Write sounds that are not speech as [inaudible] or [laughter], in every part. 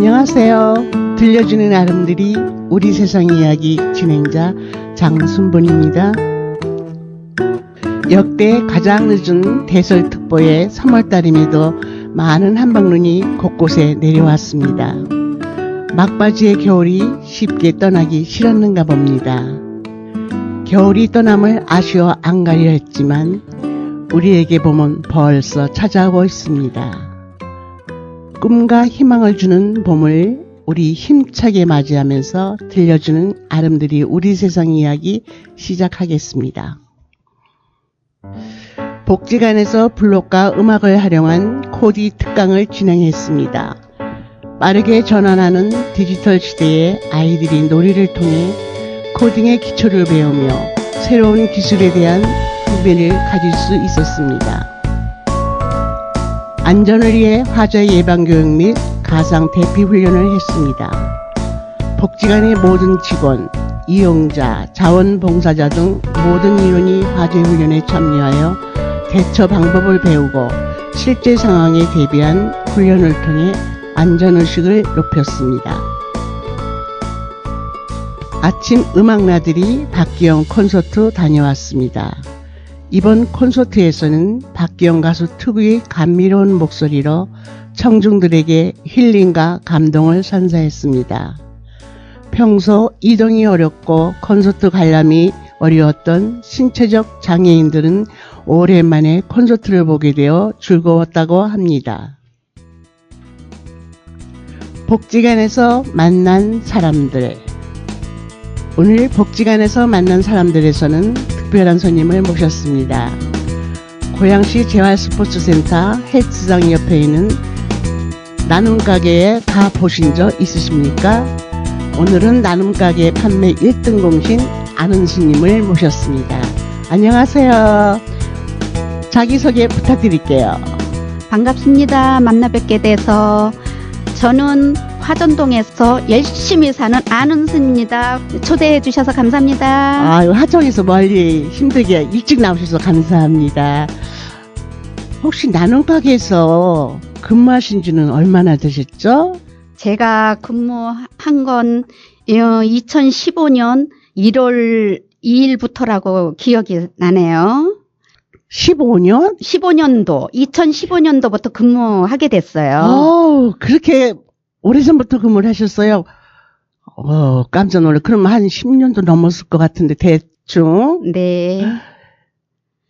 안녕하세요. 들려주는 아름들이 우리 세상 이야기 진행자 장순본입니다. 역대 가장 늦은 대설특보의 3월달임에도 많은 한방눈이 곳곳에 내려왔습니다. 막바지의 겨울이 쉽게 떠나기 싫었는가 봅니다. 겨울이 떠남을 아쉬워 안 가려 했지만 우리에게 봄은 벌써 찾아오고 있습니다. 꿈과 희망을 주는 봄을 우리 힘차게 맞이하면서 들려주는 아름드리 우리 세상 이야기 시작하겠습니다. 복지관에서 블록과 음악을 활용한 코디 특강을 진행했습니다. 빠르게 전환하는 디지털 시대에 아이들이 놀이를 통해 코딩의 기초를 배우며 새로운 기술에 대한 분배를 가질 수 있었습니다. 안전을 위해 화재 예방 교육 및 가상 대피 훈련을 했습니다. 복지관의 모든 직원, 이용자, 자원봉사자 등 모든 인원이 화재 훈련에 참여하여 대처 방법을 배우고 실제 상황에 대비한 훈련을 통해 안전의식을 높였습니다. 아침 음악나들이 박기영 콘서트 다녀왔습니다. 이번 콘서트에서는 박기영 가수 특유의 감미로운 목소리로 청중들에게 힐링과 감동을 선사했습니다. 평소 이동이 어렵고 콘서트 관람이 어려웠던 신체적 장애인들은 오랜만에 콘서트를 보게 되어 즐거웠다고 합니다. 복지관에서 만난 사람들 오늘 복지관에서 만난 사람들에서는 특별한 손님을 모셨습니다. 고양시 재활스포츠센터 헬스장 옆에 있는 나눔 가게에 가 보신 적 있으십니까? 오늘은 나눔 가게 판매 1등 공신 아는 스님을 모셨습니다. 안녕하세요. 자기소개 부탁드릴게요. 반갑습니다. 만나 뵙게 돼서 저는 화전동에서 열심히 사는 아는스입니다. 초대해 주셔서 감사합니다. 아유, 하정에서 멀리 힘들게 일찍 나오셔서 감사합니다. 혹시 나눔 가게에서 근무하신 지는 얼마나 되셨죠? 제가 근무한 건 2015년 1월 2일부터라고 기억이 나네요. 15년? 15년도, 2015년도부터 근무하게 됐어요. 어, 그렇게 오래전부터 근무를 하셨어요? 어, 깜짝 놀래. 그럼 한 10년도 넘었을 것 같은데, 대충. 네.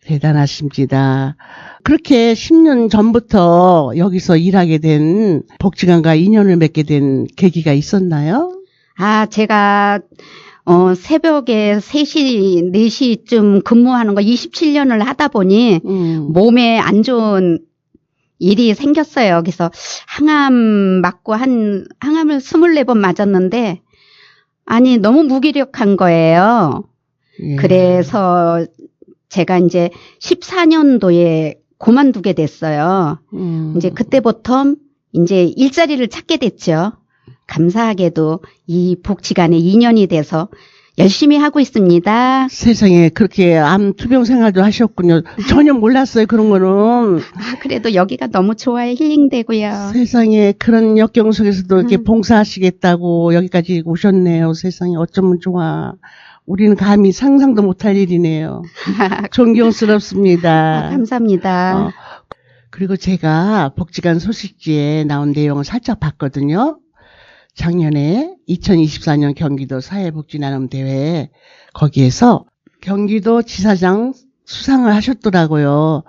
대단하십니다. 그렇게 10년 전부터 여기서 일하게 된 복지관과 인연을 맺게 된 계기가 있었나요? 아, 제가 어, 새벽에 3시, 4시쯤 근무하는 거 27년을 하다 보니 음. 몸에 안 좋은 일이 생겼어요. 그래서 항암 맞고 한, 항암을 24번 맞았는데, 아니, 너무 무기력한 거예요. 예. 그래서 제가 이제 14년도에 그만두게 됐어요. 음. 이제 그때부터 이제 일자리를 찾게 됐죠. 감사하게도 이 복지관에 2년이 돼서 열심히 하고 있습니다. 세상에 그렇게 암 투병 생활도 하셨군요. 전혀 몰랐어요, 그런 거는. 아, 그래도 여기가 너무 좋아요. 힐링되고요. 세상에 그런 역경 속에서도 이렇게 음. 봉사하시겠다고 여기까지 오셨네요. 세상에 어쩌면 좋아. 우리는 감히 상상도 못할 일이네요. [laughs] 존경스럽습니다. 아, 감사합니다. 어, 그리고 제가 복지관 소식지에 나온 내용을 살짝 봤거든요. 작년에 2024년 경기도 사회복지나눔 대회 거기에서 경기도 지사장 수상을 하셨더라고요.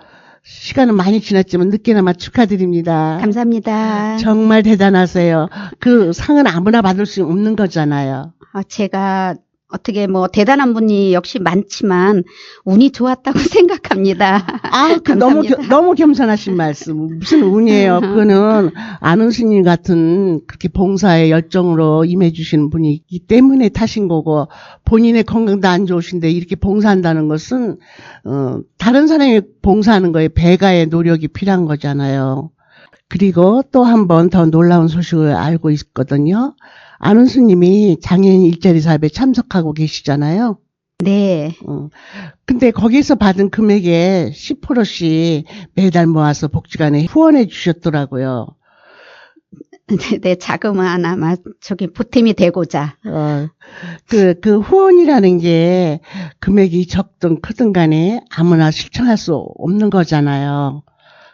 시간은 많이 지났지만 늦게나마 축하드립니다. 감사합니다. 정말 대단하세요. 그 상은 아무나 받을 수 없는 거잖아요. 아, 제가 어떻게 뭐 대단한 분이 역시 많지만 운이 좋았다고 [laughs] 생각합니다. 아, 그 너무. 겸- 너무 겸손하신 말씀. 무슨 운이에요. [laughs] 그거는 아는 스님 같은 그렇게 봉사에 열정으로 임해 주시는 분이 있기 때문에 타신 거고 본인의 건강도 안 좋으신데 이렇게 봉사한다는 것은 어, 다른 사람이 봉사하는 거에 배가의 노력이 필요한 거잖아요. 그리고 또 한 번 더 놀라운 소식을 알고 있거든요. 아는 스님이 장애인 일자리 사업에 참석하고 계시잖아요. 네. 어. 근데 거기서 받은 금액의 10%씩 매달 모아서 복지관에 후원해 주셨더라고요. 네, 네, 자그마하나마 저기 보탬이 되고자. 어, 그, 그 후원이라는 게 금액이 적든 크든 간에 아무나 실천할 수 없는 거잖아요.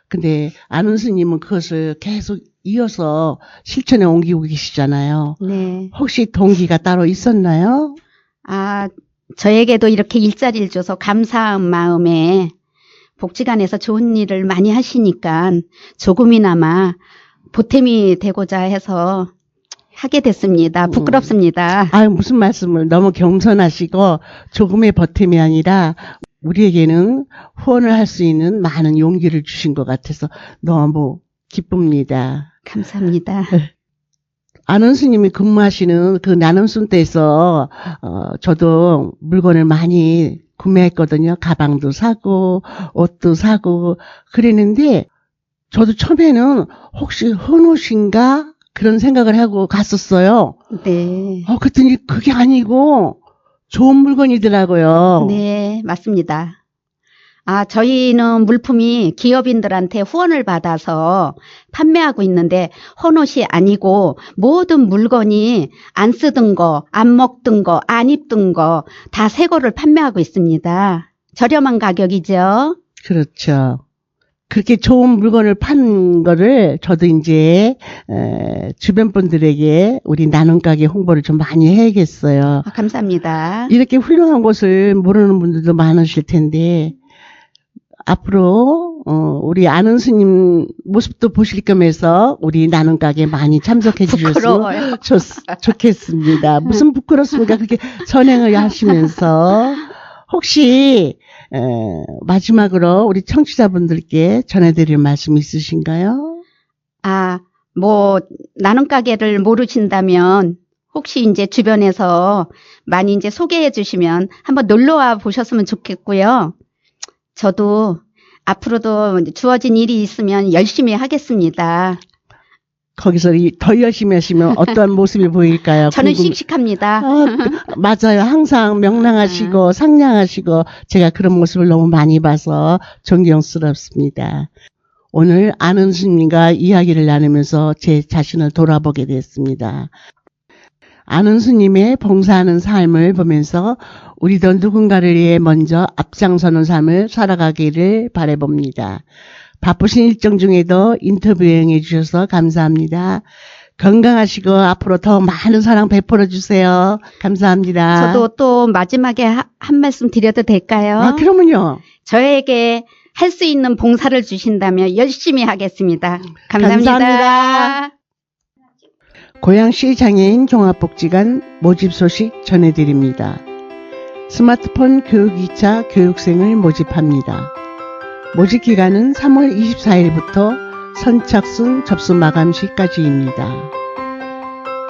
근데 아는 스님은 그것을 계속 이어서 실천에 옮기고 계시잖아요. 네. 혹시 동기가 따로 있었나요? 아, 저에게도 이렇게 일자리를 줘서 감사한 마음에 복지관에서 좋은 일을 많이 하시니까 조금이나마 보탬이 되고자 해서 하게 됐습니다. 음. 부끄럽습니다. 아유, 무슨 말씀을 너무 겸손하시고 조금의 버팀이 아니라 우리에게는 후원을 할 수 있는 많은 용기를 주신 것 같아서 너무 기쁩니다. 감사합니다. [laughs] 아는 스님이 근무하시는 그 나눔순 때에서 어, 저도 물건을 많이 구매했거든요. 가방도 사고 옷도 사고 그랬는데 저도 처음에는 혹시 헌옷인가 그런 생각을 하고 갔었어요. 네. 어, 그랬더니 그게 아니고 좋은 물건이더라고요. 네, 맞습니다. 아, 저희는 물품이 기업인들한테 후원을 받아서 판매하고 있는데 헌옷이 아니고 모든 물건이 안 쓰던 거, 안 먹던 거, 안 입던 거 다 새 거를 판매하고 있습니다. 저렴한 가격이죠. 그렇죠. 그렇게 좋은 물건을 판 거를 저도 이제 에, 주변 분들에게 우리 나눔 가게 홍보를 좀 많이 해야겠어요. 아, 감사합니다. 이렇게 훌륭한 곳을 모르는 분들도 많으실 텐데 앞으로 어, 우리 아는 스님 모습도 보실 겸해서 우리 나눔 가게 많이 참석해 주셨으면. 좋, 좋겠습니다. 무슨 부끄럽습니까? 그렇게 선행을 하시면서 혹시 에, 마지막으로 우리 청취자분들께 전해드릴 말씀 있으신가요? 아, 뭐, 나눔 가게를 모르신다면, 혹시 이제 주변에서 많이 이제 소개해 주시면 한번 놀러 와 보셨으면 좋겠고요. 저도 앞으로도 주어진 일이 있으면 열심히 하겠습니다. 거기서 이- 더 열심히 하시면 어떠한 모습이 보일까요? [laughs] 저는 궁금- 씩씩합니다. 아, 그- 맞아요. 항상 명랑하시고 상냥하시고 제가 그런 모습을 너무 많이 봐서 존경스럽습니다. 오늘 아는 스님과 이야기를 나누면서 제 자신을 돌아보게 됐습니다. 아는 스님의 봉사하는 삶을 보면서 우리도 누군가를 위해 먼저 앞장서는 삶을 살아가기를 바라봅니다. 바쁘신 일정 중에도 인터뷰 응해 주셔서 감사합니다. 건강하시고 앞으로 더 많은 사랑 베풀어 주세요. 감사합니다. 저도 또 마지막에 하- 한 말씀 드려도 될까요? 아, 그러면요. 저에게 할 수 있는 봉사를 주신다면 열심히 하겠습니다. 감사합니다. 감사합니다. 고양시 장애인 종합복지관 모집 소식 전해드립니다. 스마트폰 교육 2차 교육생을 모집합니다. 모집 기간은 3월 24일부터 선착순 접수 마감 시까지입니다.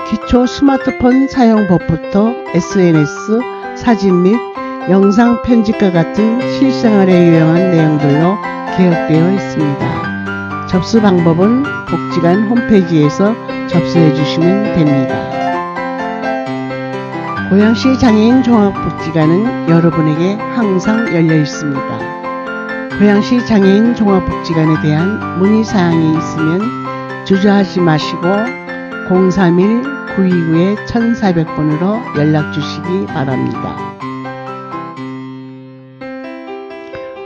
기초 스마트폰 사용법부터 SNS, 사진 및 영상 편집과 같은 실생활에 유용한 내용들로 개혁되어 있습니다. 접수 방법은 복지관 홈페이지에서 접수해 주시면 됩니다. 고양시 장애인 종합복지관은 여러분에게 항상 열려 있습니다. 고양시 장애인 종합복지관에 대한 문의사항이 있으면 주저하지 마시고 031-929-1400번으로 연락 주시기 바랍니다.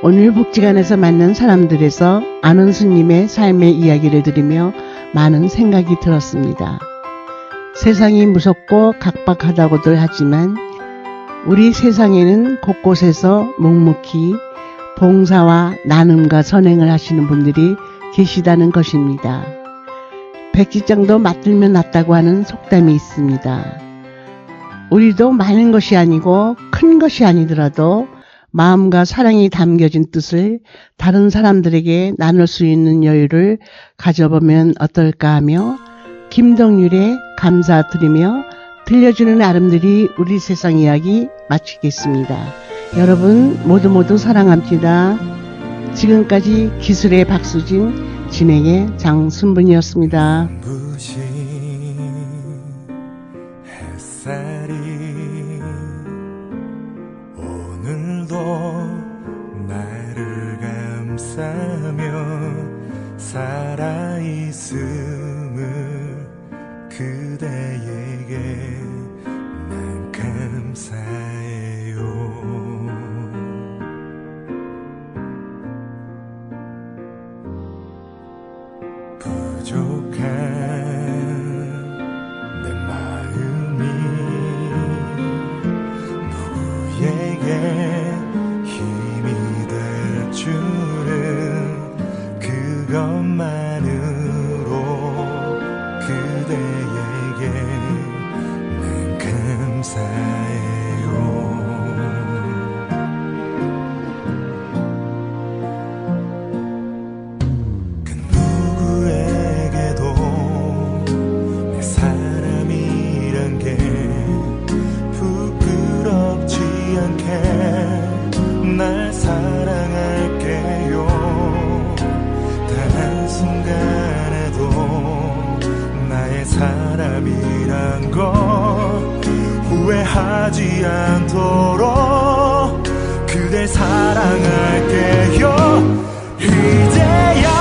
오늘 복지관에서 만난 사람들에서 아는 스님의 삶의 이야기를 들으며 많은 생각이 들었습니다. 세상이 무섭고 각박하다고들 하지만 우리 세상에는 곳곳에서 묵묵히 봉사와 나눔과 선행을 하시는 분들이 계시다는 것입니다. 백지장도 맞들면 낫다고 하는 속담이 있습니다. 우리도 많은 것이 아니고 큰 것이 아니더라도 마음과 사랑이 담겨진 뜻을 다른 사람들에게 나눌 수 있는 여유를 가져보면 어떨까 하며 김동률의 감사드리며 들려주는 아름들이 우리 세상 이야기 마치겠습니다. 여러분 모두 모두 사랑합니다. 지금까지 기술의 박수진, 진행의 장순분이었습니다. 부 않도록 그댈 사랑할게요. 이제야